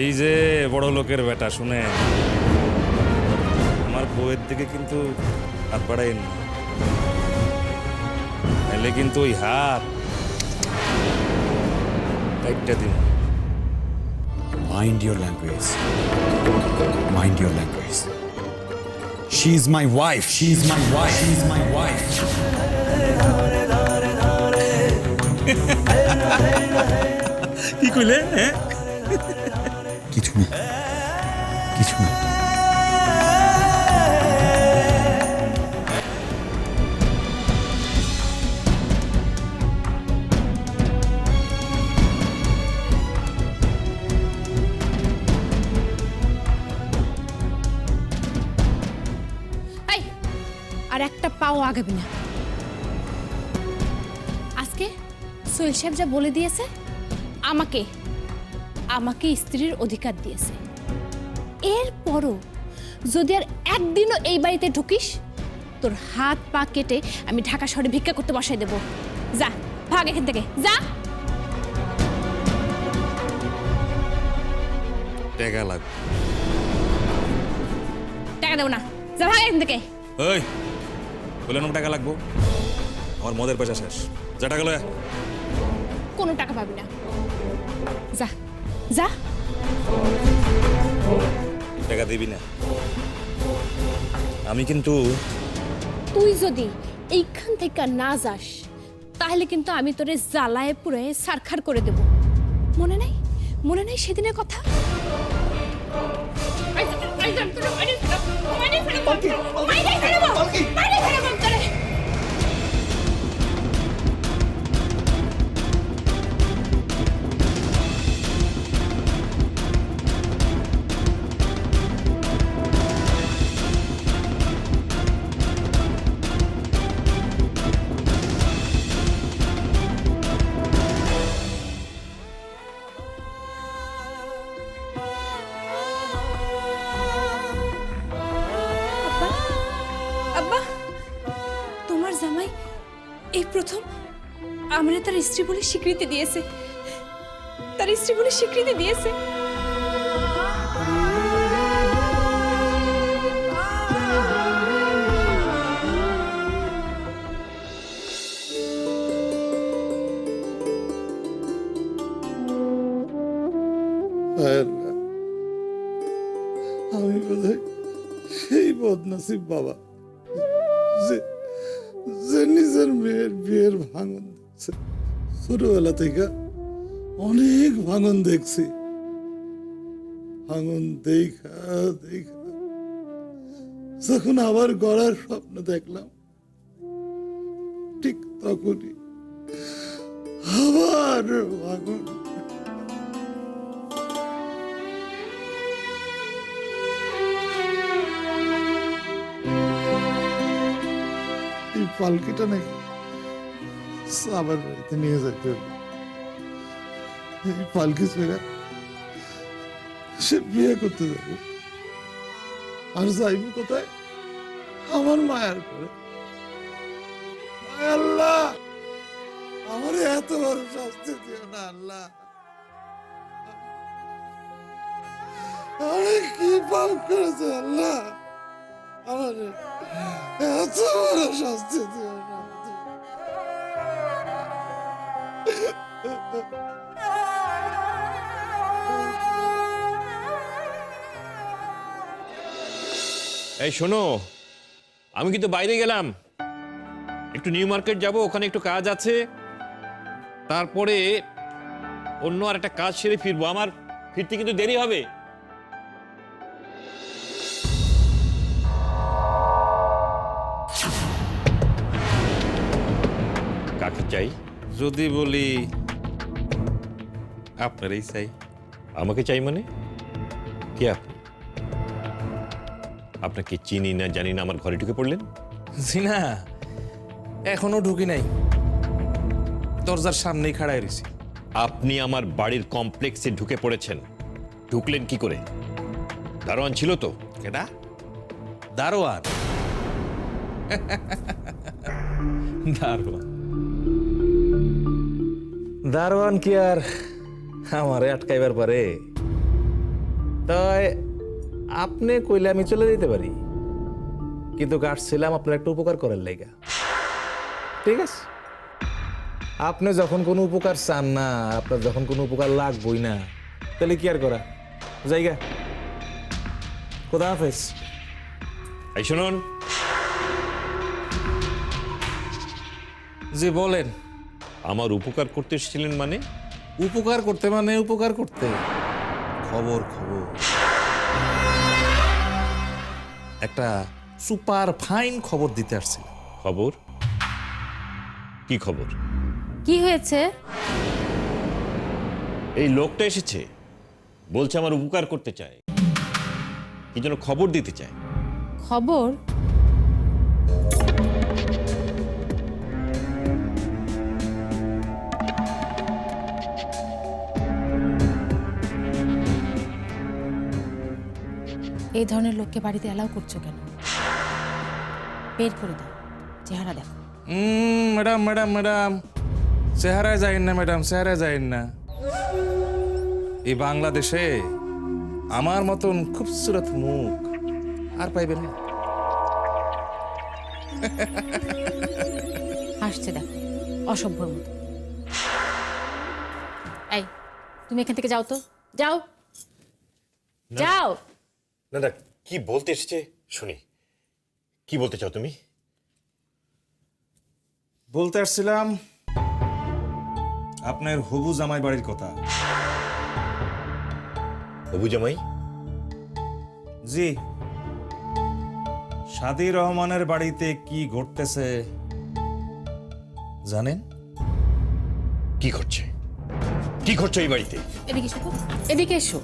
এই যে বড় লোকের বেটা, শুনে আমার বউয়ের দিকে কিন্তু হাত বাড়াইনি এলে কিন্তু ওই হাত একটা দিন mind your language mind your language She is my wife. She is my wife. She is my wife. হ্যাঁ কিছু না। কিছু না। আর একটা পাও আগাবি না। আজকে সোহেল সাহেব যা বলে দিয়েছে আমাকে আমাকে স্ত্রীর অধিকার দিয়েছে। এরপরও যদি আর একদিনও এই বাড়িতে ঢুকিস তোর হাত পা কেটে আমি ঢাকা শহরে ভিক্ষা করতে বসাই দেব। যা ভাগ এখান থেকে যা। টাকা লাগবে টাকা দেবো না। যা ভাগ এখান থেকে। বললেন টাকা লাগবো। আমার মদের পয়সা শেষ। যা টাকা লয় কোনো টাকা পাবি না। যা যা। টাকা দিবি না। আমি কিন্তু তুই যদি এইখান থেকে না যাস তাহলে কিন্তু আমি তোরে জ্বালায় পুরে সারখার করে দেব। মনে নাই? মনে নাই সেদিনের কথা? আব্বা আমরা তার স্ত্রী বলে স্বীকৃতি দিয়েছে। তার স্ত্রী বলে স্বীকৃতি দিয়েছে। আমি সেই বদনসিব বাবা যে নিজের মেয়ের বিয়ের ভাঙন ছোটবেলা থেকে অনেক ভাঙন দেখছি। ভাঙন দেখা দেখা। যখন আবার গড়ার স্বপ্ন দেখলাম, ঠিক তখনই আবার ভাঙন। পালকিটা নাকি সাবার বাড়িতে নিয়ে যেতে এই পালকি ছেড়ে সে বিয়ে করতে যাবে আর যাইব কোথায় আমার মায়ের করে আল্লাহ আমার এত বড় শাস্তি দিও না আল্লাহ আরে কি পাপ করেছে আল্লাহ আমার এত বড় শাস্তি দিও না এই, শোনো, আমি কিন্তু বাইরে গেলাম। একটু নিউ মার্কেট যাব, ওখানে একটু কাজ আছে। তারপরে অন্য আর একটা কাজ সেরে ফিরবো। আমার ফিরতে কিন্তু দেরি হবে। কাকে চাই? যদি বলি আপনারই চাই। আমাকে চাই মানে? কে আপনি? আপনাকে চিনি না জানি না আমার ঘরে ঢুকে পড়লেন? জি না এখনও ঢুকি নাই। দরজার সামনেই খাড়াই রয়েছি আপনি আমার বাড়ির কমপ্লেক্সে ঢুকে পড়েছেন। ঢুকলেন কি করে? দারোয়ান ছিল তো? কেডা? দারোয়ান? দারোয়ান। দারোয়ান কি আর আমারে আটকাইবার পারে। তাই আপনি কইলে আমি চলে যেতে পারি। কিন্তু ছিলাম আপনার একটা উপকার করার লাইগা। ঠিক আছে? আপনি যখন কোনো উপকার চান না আপনার যখন কোনো উপকার লাগবই না তাহলে কি আর করা? জায়গা? কোথা হাফেজ? এই শুনুন। যে বলেন। আমার উপকার করতে এসেছিলেন মানে? উপকার করতে মানে উপকার করতে। খবর খবর। একটা সুপার ফাইন খবর দিতে আসছিল খবর? কি খবর? কি হয়েছে? এই লোকটা এসেছে। বলছে আমার উপকার করতে চায়। কি যেন খবর দিতে চায়? খবর? এই ধরনের লোককে বাড়িতে অ্যালাউ করছ কেন? বের করে দাও। চেহারা দেখো। ম্যাডাম ম্যাডাম ম্যাডাম চেহারায় যাইন না ম্যাডাম চেহারায় যাইন না। এই বাংলাদেশে আমার মতন খুবসুরত মুখ আর পাইবে না। হাসছে দেখো অসভ্যর মতো এই তুমি এখান থেকে যাও তো। যাও। যাও। না না কি বলতে এসেছে? শুনি। কি বলতে চাও তুমি? বলতে আসছিলাম আপনার হবু জামাই বাড়ির কথা। অবু জামাই? জি। সাদি রহমানের বাড়িতে কি ঘটতেছে জানেন? কি করছে কি করছে এই বাড়িতে? এদিকে এসো এদিকে এসো।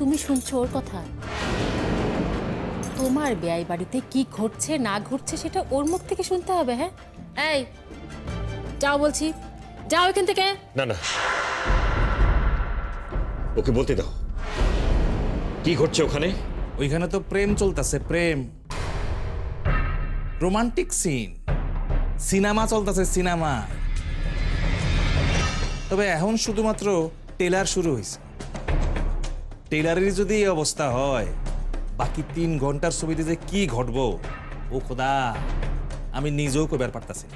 তুমি শুনছো ওর কথা? তোমার বেয়াই বাড়িতে কি ঘটছে না ঘটছে সেটা ওর মুখ থেকে শুনতে হবে হ্যাঁ? এই যাও বলছি। যাও এখান থেকে। না না। ওকে বলতে দাও। কি ঘটছে ওখানে? ওইখানে তো প্রেম চলতেছে প্রেম। Romantic scene. সিনেমা চলতেছে সিনেমা। তবে এখন শুধুমাত্র টেলার শুরু হয়েছে টেলারের যদি এই অবস্থা হয় বাকি তিন ঘণ্টার ছবিতে যে কি ঘটবো? ও খোদা আমি নিজেও কইবার পারতাছি।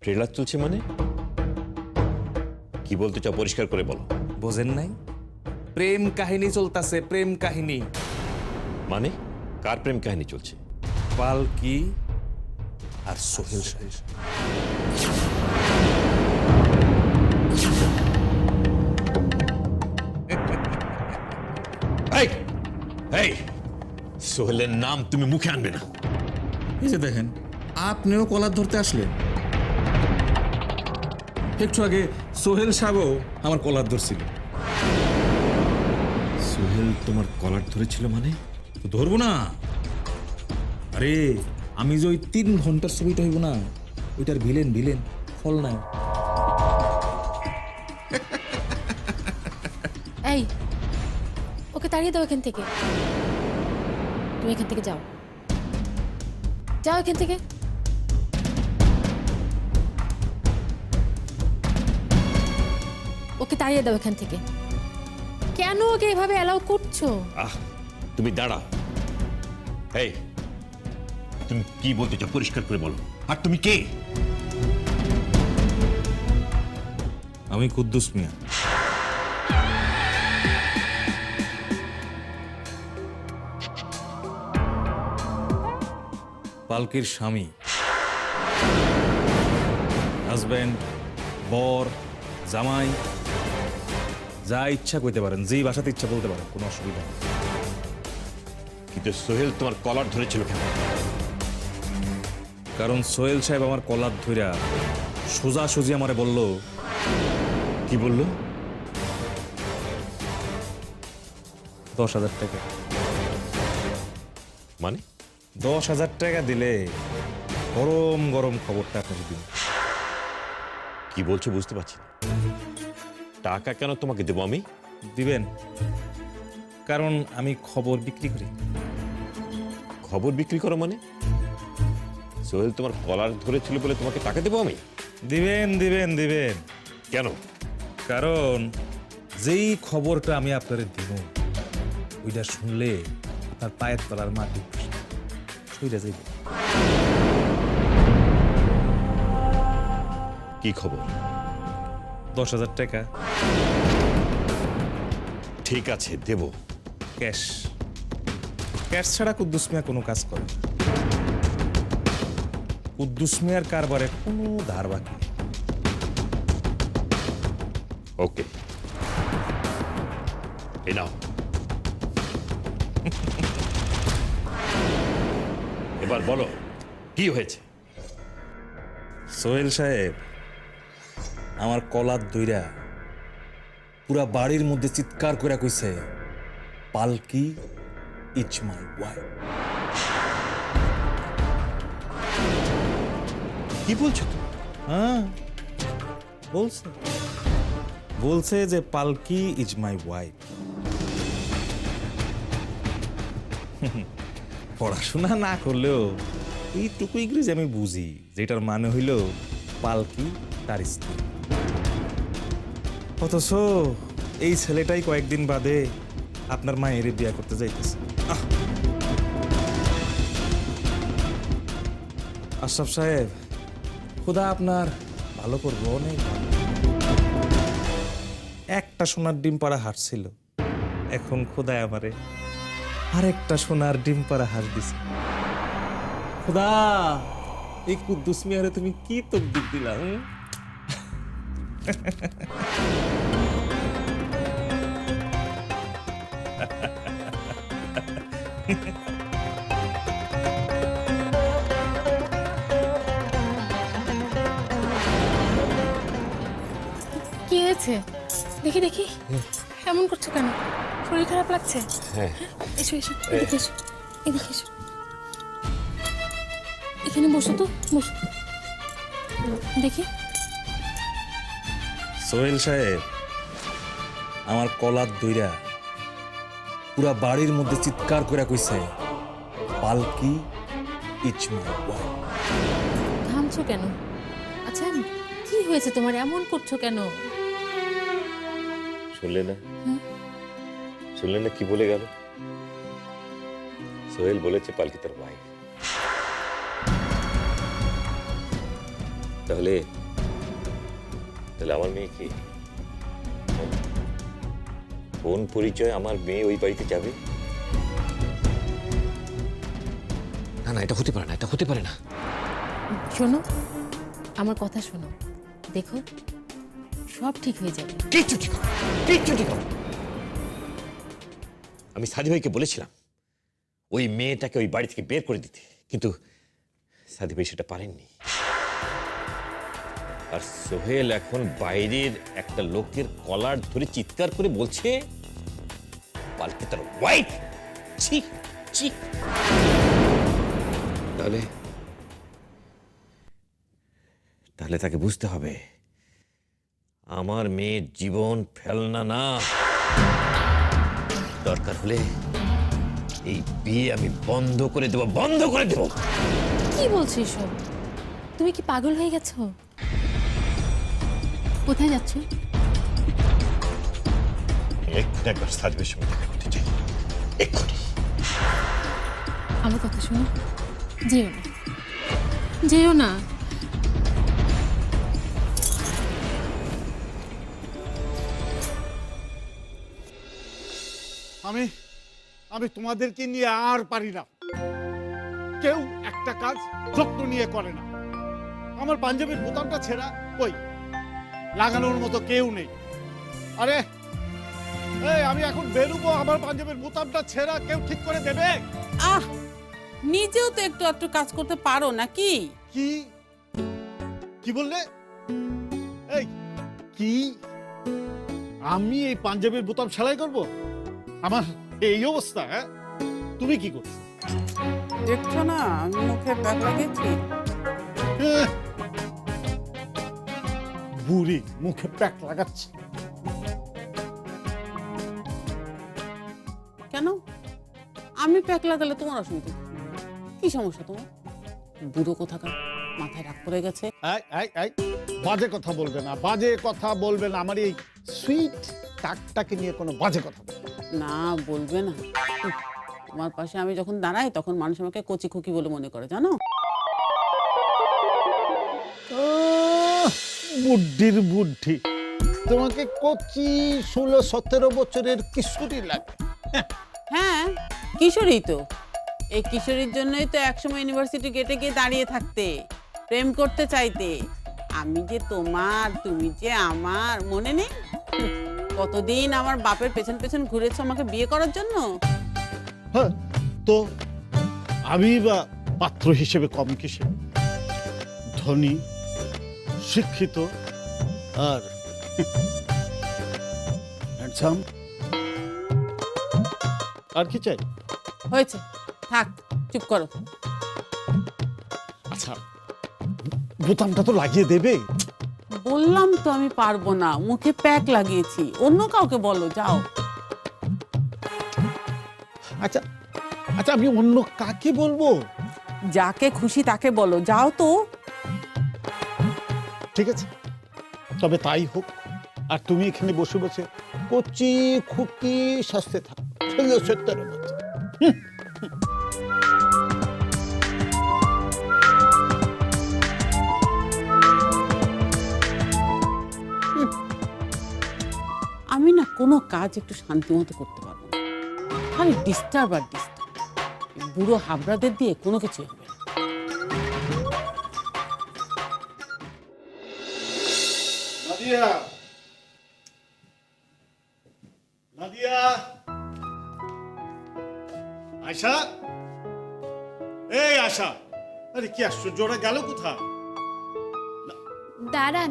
ট্রেলার চলছে মানে? কি বলতে চাও পরিষ্কার করে বলো। বোঝেন নাই? প্রেম কাহিনী চলতেছে প্রেম কাহিনী। মানে? কার প্রেম কাহিনী চলছে? পালকি আর সোহেল। সাহেব। এই সোহেলের নাম তুমি মুখে আনবে না। এই যে দেখেন আপনিও কলার ধরতে আসলেন। একটু আগে সোহেল সাহেবও আমার কলার ধরছিল। সোহেল তোমার কলার ধরেছিল মানে? ধরবো না। আরে আমি যে ওই তিন ঘণ্টার ছবিটা হইব না ওইটার ভিলেন ভিলেন ফল নাই। এই ওকে তাড়িয়ে দাও এখান থেকে। তুমি এখান থেকে যাও। যাও এখান থেকে। ওকে তাড়িয়ে দাও এখান থেকে। কেন ওকে এভাবে অ্যালাউ করছ? আহ তুমি দাঁড়াও। এই তুমি কি বলতে চাও? পরিষ্কার করে বলো। আর তুমি কে? আমি কুদ্দুস মিয়া। পালকির স্বামী। হাজব্যান্ড বর জামাই যা ইচ্ছা কইতে পারেন যেই ভাষাতে ইচ্ছা বলতে পারেন কোনো অসুবিধা নেই। কিন্তু সোহেল তোমার কলার ধরেছিল কেন? কারণ সোহেল সাহেব আমার কলার ধইরা সোজা সুজি আমারে বলল কি বলল? দশ হাজার টাকা। মানে? দশ হাজার টাকা দিলে গরম গরম খবরটা আপনাকে দিন কি বলছো বুঝতে পারছি টাকা কেন তোমাকে দেবো আমি? দিবেন। কারণ আমি খবর বিক্রি করি। খবর বিক্রি করো মানে? সোহেল তোমার কলার ধরেছিল বলে তোমাকে টাকা দেবো আমি? দিবেন দিবেন দিবেন। কেন? কারণ যেই খবরটা আমি আপনারে দিব ওইটা শুনলে আপনার পায়ের তলার মাটি সইরা যাইব। কি খবর? দশ হাজার টাকা। ঠিক আছে দেব। ক্যাশ। ক্যাশ ছাড়া কুদ্দুস মিয়া কোনো কাজ করে না। কুদ্দুস মিয়ার কারবারে কোনো ধার বাকি নেই। ওকে। এই নাও। এবার বলো কি হয়েছে? সোহেল সাহেব আমার কলার দইরা পুরা বাড়ির মধ্যে চিৎকার করে কইছে পালকি ইচ মাই ওয়াইফ. কি বলছো তুমি? হ্যাঁ বলছে। বলছে যে পালকি ইজ মাই ওয়াইফ। পড়াশোনা না করলেও এইটুকু ইংরেজি আমি বুঝি, যেটার মানে হইল পালকি তার স্ত্রী। অথচ এই ছেলেটাই কয়েকদিন বাদে আপনার মায়ের বিয়া করতে যাইতেছে! আশরাফ সাহেব, খুদা আপনার ভালো করব অনেক। একটা সোনার ডিম পাড়া হাট ছিল এখন খোদায় আমারে আরেকটা সোনার ডিম পাড়া হাট দিছে। খোদা এই কুদ্দুস মিয়ারে তুমি কি তকদির দিলা? কি হয়েছে? দেখি দেখি। এমন করছ কেন? শরীর খারাপ লাগছে? হ্যাঁ। এসো এসো এদিকে এসো এদিকে এসো। এখানে বসো তো বসো। দেখি। সোহেল সাহেব আমার কলার দইরা পুরা বাড়ির মধ্যে চিৎকার করে কইছে পালকি ইচ মাই থামছো কেন? আচ্ছা কি হয়েছে তোমার? এমন করছ কেন? শুনলে না? শুনলে না কি বলে গেল? সোহেল বলেছে পালকি তার ভাই তাহলে তাহলে আমার মেয়ে কি? কোন পরিচয় আমার মেয়ে ওই বাড়িতে যাবে? না না এটা হতে পারে না এটা হতে পারে না। শোনো আমার কথা শোনো। দেখো সব ঠিক হয়ে যাবে। কিচ্ছু ঠিক হবে কিচ্ছু ঠিক হবে। আমি সাদি ভাইকে বলেছিলাম, ওই মেয়েটাকে ওই বাড়ি থেকে বের করে দিতে। কিন্তু সাদি ভাই সেটা পারেননি। আর সোহেল এখন বাইরের একটা লোকের কলার ধরে চিৎকার করে বলছে, পালকে তার ওয়াইফ ছি ছি। তাহলে তাহলে তাকে বুঝতে হবে, আমার মেয়ের জীবন ফেলনা না। দরকার হলে এই বিয়ে আমি বন্ধ করে দেব বন্ধ করে দেব। কি বলছো এসব? তুমি কি পাগল হয়ে গেছো? কোথায় যাচ্ছ? একবার সাজবের সঙ্গে দেখা করতে চাই। এক্ষুনি। আমার কথা শোনো। যেও না। যেও না। আমি আমি তোমাদেরকে নিয়ে আর পারি না। কেউ একটা কাজ যত্ন নিয়ে করে না। আমার পাঞ্জাবির বোতামটা ছেঁড়া কই? লাগানোর মতো কেউ নেই। আরে এই আমি এখন বেরোবো আমার পাঞ্জাবির বোতামটা ছেঁড়া কেউ ঠিক করে দেবে? আহ নিজেও তো একটু একটু কাজ করতে পারো নাকি কি? কি বললে? এই কি? আমি এই পাঞ্জাবির বোতাম সেলাই করব? আমার এই অবস্থা হ্যাঁ? তুমি কি করছ? দেখছ না আমি মুখে ব্যাগ লাগিয়েছি? এহ, বুড়ি মুখে প্যাক লাগাচ্ছে। কেন? আমি প্যাক লাগালে তোমার অসুবিধা কি? কি সমস্যা তোমার? বুড়ো কোথাকার মাথায় রাগ পড়ে গেছে। বাজে কথা বলবে না বাজে কথা বলবে না। আমার এই সুইট টাকটাকে নিয়ে কোনো বাজে কথা বলবে না। না বলবে না। তোমার পাশে আমি যখন দাঁড়াই তখন মানুষ আমাকে কচি খুকি বলে মনে করে জানো? আহ, বুদ্ধির বুদ্ধি। তোমাকে কচি ষোলো সতেরো বছরের কিশোরী লাগে। হ্যাঁ কিশোরী তো। এই কিশোরীর জন্যই তো একসময় ইউনিভার্সিটি গেটে গিয়ে দাঁড়িয়ে থাকতে প্রেম করতে চাইতে। আমি যে তোমার তুমি যে আমার মনে নেই? কতদিন আমার বাপের পেছন পেছন ঘুরেছো আমাকে বিয়ে করার জন্য? হ্যাঁ তো আমি বা পাত্র হিসেবে কম কিসে? ধনী শিক্ষিত আর হ্যান্ডসাম আর কি চাই? হয়েছে থাক চুপ করো। আচ্ছা বোতামটা তো লাগিয়ে দেবে। বললাম তো আমি পারব না মুখে প্যাক লাগিয়েছি। অন্য কাউকে বলো যাও। আচ্ছা আচ্ছা আমি অন্য কাকে বলব? যাকে খুশি তাকে বলো যাও তো। ঠিক আছে তবে তাই হোক আর তুমি এখানে বসে বসে কচি খুকি শাস্তে থাক সত্তর বছর কোনো কাজ একটু শান্তি মতো করতে পারব না। খালি ডিস্টার্ব আর ডিস্টার্ব বুড়ো হাবড়াদের দিয়ে কোনো কিছু হবে না। নাদিয়া! নাদিয়া! আয়শা? এই আশা আরে কি আশ্চর্য ওরা গেল কোথায়? দাঁড়ান।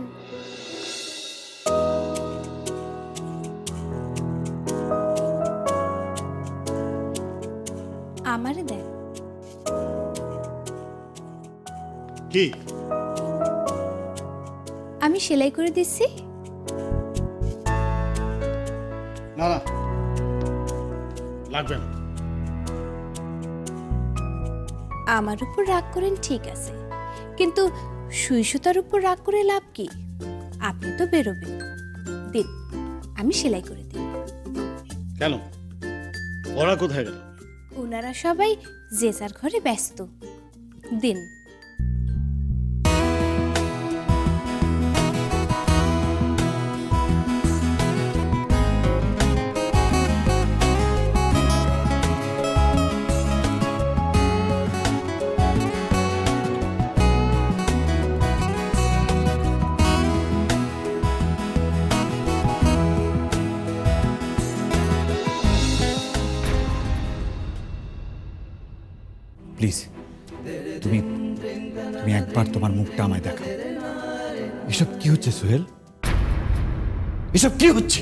আমারে দেন কি? আমি সেলাই করে দিচ্ছি। না না। লাগবে না। আমার উপর রাগ করেন ঠিক আছে। কিন্তু সুই সুতার উপর রাগ করে লাভ কি? আপনি তো বেরোবেন। দিন আমি সেলাই করে দিই। কেন? ওরা কোথায় গেল? ওনারা সবাই যে যার ঘরে ব্যস্ত। দিন। প্লিজ, তুমি তুমি একবার তোমার মুখটা আমায় দেখাও। এসব কি হচ্ছে সোহেল? এসব কি হচ্ছে?